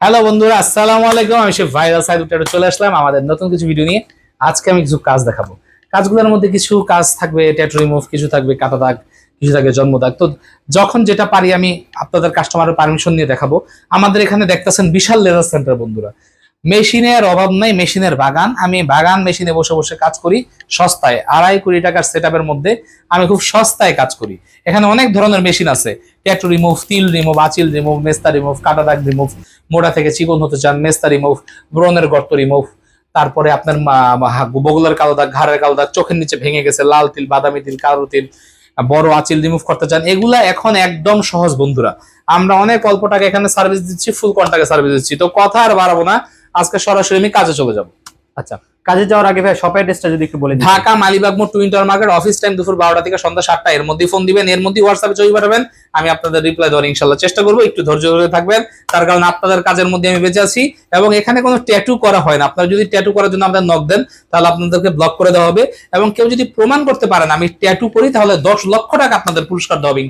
Hello বন্ধুরা, আসসালামু আলাইকুম। আমি শেফ ভাইরাল সাইড চলে আসলাম আমাদের নতুন কিছু ভিডিও নিয়ে। আজকে আমি কিছু কাজ দেখাবো। কাজগুলোর মধ্যে কিছু কাজ থাকবে ট্যাটু রিমুভ কিছু থাকবে কাটা দাগ, কিছু থাকবে, জন্ম দাগ। তো যখন যেটা পারি আমি আপনাদের কাস্টমারের পারমিশন নিয়ে দেখাবো। আমাদের এখানে দেখতেছেন বিশাল লেজার সেন্টার বন্ধুরা। মেশিনের অভাব নাই, মেশিনের বাগান। আমি বাগান মেশিনে বসে বসে কাজ করি সস্তায়। আড়াই কোটি টাকার সেট মধ্যে আমি খুব সস্তায় কাজ করি। এখানে অনেক ধরনের মেশিন আছে। ট্যাটু রিমুভ তিল রিমুভ আচিল রিমুভ মেস্তা রিমুভ কাটা দাগ রিমুভ মোড়া থেকে চিকন হতে চান মেস্তা রিমুভ ব্রণের গর্ত রিমুভ তারপরে আপনার বগলের কালো দাগ, ঘাড়ের কালো দাগ, চোখের নিচে ভেঙে গেছে, লাল তিল, বাদামি তিল, কালো তিল, বড় আচিল রিমুভ করতে চান, এগুলা এখন একদম সহজ বন্ধুরা। আমরা অনেক অল্প টাকা এখানে সার্ভিস দিচ্ছি ফুল কন্টাকে সার্ভিস দিচ্ছি। তো কথা আর বাড়াবো না, আজকে সরাসরি আমি কাজে চলে যাব। আচ্ছা। কাজে যাওয়ার আগে ভাই শপের অ্যাড্রেসটা যদি একটু বলে ঢাকা মালিবাগ মোড় twin tower market office time দুপুর বারোটা থেকে সন্ধ্যা সাতটা। এর মধ্যে ফোন দিবেন, এর মধ্যে হোয়াটসঅ্যাপে ছবি পাঠাবেন। আমি আপনাদের রিপ্লাই দেওয়ার ইনশাল্লাহ চেষ্টা করব, একটু ধৈর্য ধরে থাকবেন। তার কারণ আপনাদের কাজের মধ্যে আমি বেঁচে আছি এবং এখানে কোনো ট্যাটু করা হয় না। আপনারা যদি ট্যাটু করার জন্য আমাদের নক দেন, তাহলে আপনাদেরকে ব্লক করে দেওয়া হবে। এবং কেউ যদি প্রমাণ করতে পারেন আমি ট্যাটু করি, তাহলে দশ লক্ষ টাকা আপনাদের পুরস্কার দেওয়া হবে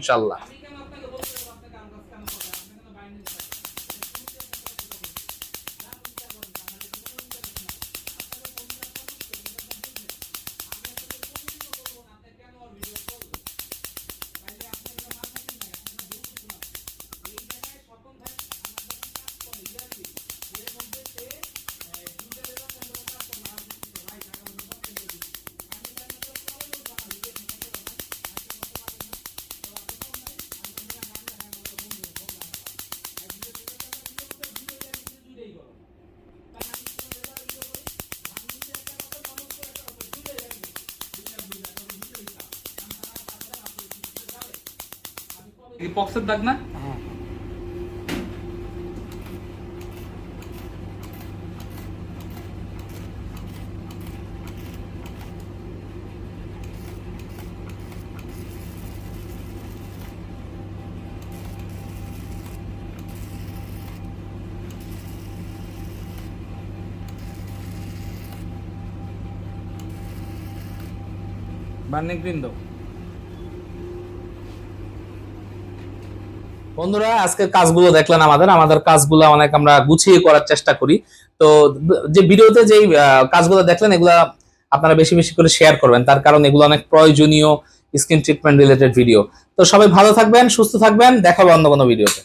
পক্সের দাগ না? বার্নিং ক্রিম দাও বন্ধুরা আজকে কাজগুলো দেখলেন আমাদের। আমাদের কাজগুলো অনেক আমরা গুছিয়ে করার চেষ্টা করি। তো যে ভিডিওতে যে কাজগুলো দেখলেন, এগুলা আপনারা বেশি বেশি করে শেয়ার করবেন। তার কারণ এগুলো অনেক প্রয়োজনীয় স্কিন ট্রিটমেন্ট রিলেটেড ভিডিও তো সবাই ভালো থাকবেন, সুস্থ থাকবেন। দেখাবো অন্য কোনো ভিডিওতে